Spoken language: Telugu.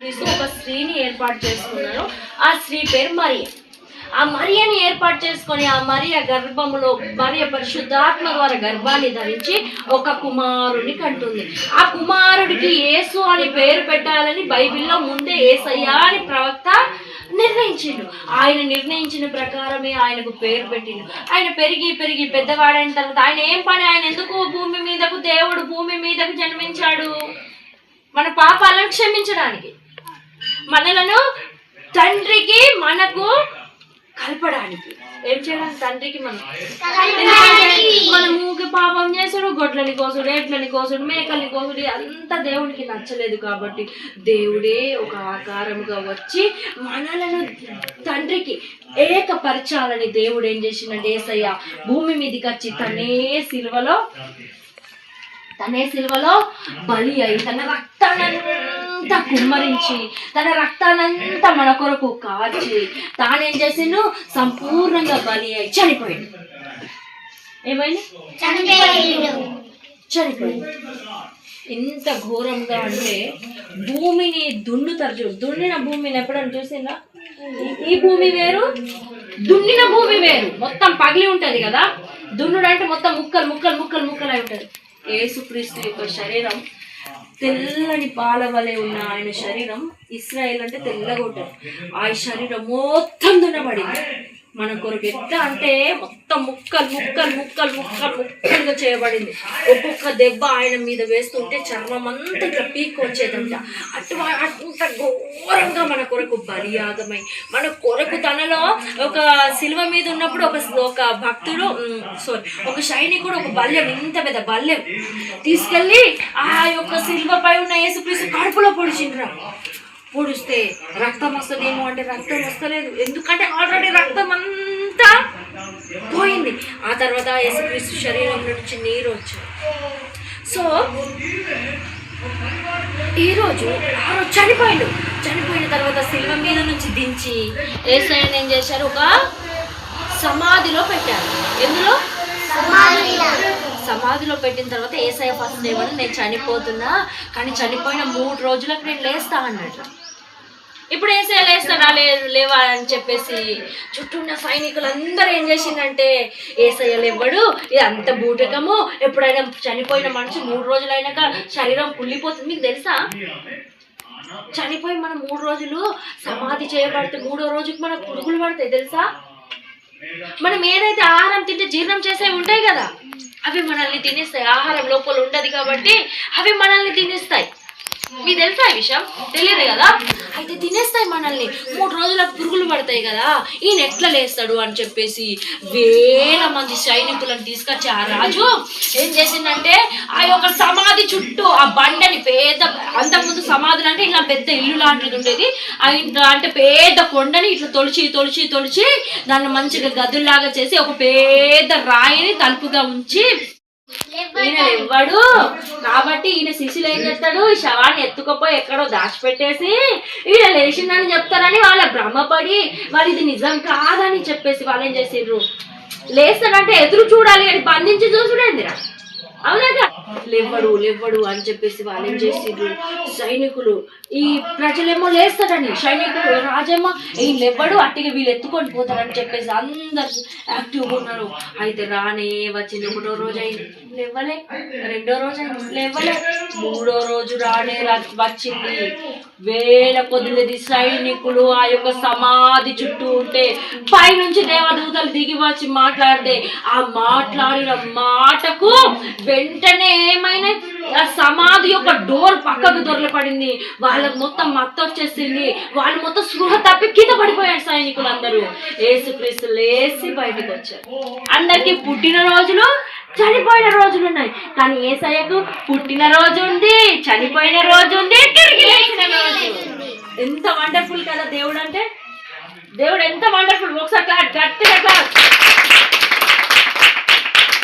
క్రీస్తు ఒక స్త్రీని ఏర్పాటు చేసుకున్నారు ఆ స్త్రీ పేరు మరియ. ఆ మరియని ఏర్పాటు చేసుకొని ఆ మరియ గర్భములో మరియ పరిశుద్ధాత్మ ద్వారా గర్భాన్ని ధరించి ఒక కుమారుని కంటుంది. ఆ కుమారుడికి యేసు అని పేరు పెట్టాలని బైబిల్లో ముందే ఏసయ్యా అని ప్రవక్త నిర్ణయించిండు. ఆయన నిర్ణయించిన ప్రకారమే ఆయనకు పేరు పెట్టిండు. ఆయన పెరిగి పెరిగి పెద్దవాడైన తర్వాత ఆయన ఏం పని? ఆయన ఎందుకు భూమి మీదకు దేవుడు భూమి మీదకు జన్మించాడు? మన పాపాలను క్షమించడానికి. మనలను తండ్రికి మనకు కలపడానికి. ఏం చేయడానికి తండ్రికి మనం మనం ఊకే పాపం చేసుడు గొడ్లని కోసుడు ఎడ్లని కోసుడు మేకల్ని కోసుడు అంతా దేవునికి నచ్చలేదు కాబట్టి దేవుడే ఒక ఆకారముగా వచ్చి మనలను తండ్రికి ఏకపరచాలని దేవుడు ఏం చేసిందంటే ఏసయ్య భూమి మీదకి వచ్చి తనే సిలువలో తనే సిలువలో బలి అయి తన రక్తానంతా కుమ్మరించి తన రక్తానంతా మన కొరకు కాచి తానేం చేసిండు? సంపూర్ణంగా బలి అయి చనిపోయింది ఏమైంది? చనిపోయింది ఎంత ఘోరంగా అంటే భూమిని దున్నుతారు చూడు దున్నిన భూమిని ఎప్పుడైనా చూసిందా ఈ- భూమి వేరు దున్నిన భూమి వేరు. మొత్తం పగిలి ఉంటది కదా. దున్నుడు అంటే మొత్తం ముక్కలు ముక్కలు ముక్కలు ముక్కలు అయి ఉంటది. యేసుక్రీస్తు యొక్క శరీరం తెల్లని పాల వలె ఉన్న ఆయన శరీరం ఇస్రాయేల్ అంటే తెల్లగొట్ట. ఆ శరీరం మొత్తం దున్నబడింది. మన కొరకు ఎట్లా అంటే మొత్తం ముక్కలు ముక్కలు ముక్కలు ముక్కలు ముక్కలుగా చేయబడింది. ఒక్కొక్క దెబ్బ ఆయన మీద వేస్తుంటే చర్మం అంతా ఇట్లా పీక్ వచ్చేదంట అటు అంత ఘోరంగా మన కొరకు బలియాగమై మన కొరకు తనలో ఒక శిల్వ మీద ఉన్నప్పుడు ఒక ఒక భక్తుడు సారీ ఒక సైనికుడు ఒక బల్యం ఇంత పెద్ద బల్యం తీసుకెళ్ళి ఆ యొక్క శిల్వపై ఉన్న యేసుక్రీస్తు కడుపులో పొడిచిండ్రా. పూడిస్తే రక్తం వస్తుందేమో అంటే రక్తం వస్తలేదు. ఎందుకంటే ఆల్రెడీ రక్తం అంతా పోయింది. ఆ తర్వాత యేసుక్రీస్తు శరీరం నుంచి నీరు వచ్చింది. సో ఈరోజు ఆ రోజు చనిపోయిండు. చనిపోయిన తర్వాత శిల్వ మీద నుంచి దించి ఏసైనా ఏం చేశారు? ఒక సమాధిలో పెట్టారు. ఎందులో? సమాధిలో. సమాధిలో పెట్టిన తర్వాత ఏసఐ ఫస్ట్ దేవుడు నేను చనిపోతున్నా కానీ చనిపోయిన మూడు రోజులకు నేను లేస్తా అన్నట్టు ఇప్పుడు ఏసఐ లేస్తాడా? లేదు లేవా అని చెప్పేసి చుట్టూ ఉన్న సైనికులందరూ ఏం చేసిందంటే ఏసఐ లేవడు ఇది అంత బూటకము ఎప్పుడైనా చనిపోయిన మనిషి మూడు రోజులైనాక శరీరం కుళ్ళిపోతుంది. మీకు తెలుసా? చనిపోయి మనం మూడు రోజులు సమాధి చేయబడితే మూడో రోజుకి మనకు పురుగులు పడతాయి. తెలుసా? మనం ఏదైతే ఆహారం తింటే జీర్ణం చేసేవి ఉంటాయి కదా అవి మనల్ని తినేస్తాయి. ఆహారం లోపల ఉండదు కాబట్టి అవి మనల్ని తినేస్తాయి. మీకు తెలుసా ఈ విషయం? తెలియదు కదా? అయితే తినేస్తాయి మనల్ని. మూడు రోజులకు పురుగులు పడతాయి కదా. ఈయన ఎట్లా లేస్తాడు అని చెప్పేసి వేల మంది సైనికులను తీసుకొచ్చి ఆ రాజు ఏం చేసిందంటే ఆ యొక్క సమాధి చుట్టూ ఆ బండని పెద్ద అంతకుముందు సమాధులు అంటే ఇలా పెద్ద ఇల్లు లాంటిది ఉండేది. ఆ ఇంట్లో అంటే పెద్ద కొండని ఇట్లా తొలిచి తొలిచి తొలిచి దాన్ని మంచిగా గదుల్లాగా చేసి ఒక పెద్ద రాయిని తలుపుగా ఉంచి ఈయన ఇవ్వడు కాబట్టి ఈయన శిష్యులు ఏం చేస్తాడు? ఈ శవాన్ని ఎత్తుకపోయి ఎక్కడో దాచిపెట్టేసి ఈయన లేచిందని చెప్తారని వాళ్ళ భ్రమపడి వాళ్ళు ఇది నిజం కాదని చెప్పేసి వాళ్ళు ఏం చేసిండ్రు? లేస్తాడంటే ఎదురు చూడాలి అని బంధించి చూసుడేందిరా? అవునా లేవ్వడు లేవ్వడు అని చెప్పేసి వాళ్ళు ఏం చేసిండ్రు? సైనికులు ఈ ప్రజలేమో లేస్తారని సైనికులు రాజేమో ఈ లేవ్వడు అట్టిగా వీళ్ళు ఎత్తుకొని పోతారని చెప్పేసి అందరు యాక్టివ్గా ఉన్నారు. అయితే రానే వచ్చింది ఒకటో రోజు అయింది. లేవ్వలే రెండో రోజు లేవ్వలే మూడో రోజు రానే వచ్చింది. వేల కొద్దిది సైనికులు ఆ యొక్క సమాధి చుట్టూ ఉంటే పైనుంచి దేవదూతలు దిగి వచ్చి మాట్లాడితే ఆ మాట్లాడిన మాటకు వెంటనే ఏమైనా సమాధి యొక్క డోర్ పక్కకు దొరలపడింది. వాళ్ళకు మొత్తం మత్త వచ్చేసింది. వాళ్ళు మొత్తం స్పృహ తప్పి కింద పడిపోయారు సైనికులు అందరూ ఏసుక్రీస్తు లేసి బయటకు వచ్చారు. అందరికి పుట్టిన రోజులు చనిపోయిన రోజులు ఉన్నాయి. కానీ ఏసయ్యకు పుట్టిన రోజు ఉంది చనిపోయిన రోజు ఉంది తిరిగి లేచిన రోజు. ఎంత వండర్ఫుల్ కదా దేవుడు అంటే. దేవుడు ఎంత వండర్ఫుల్ ఒకసారి గట్టిగా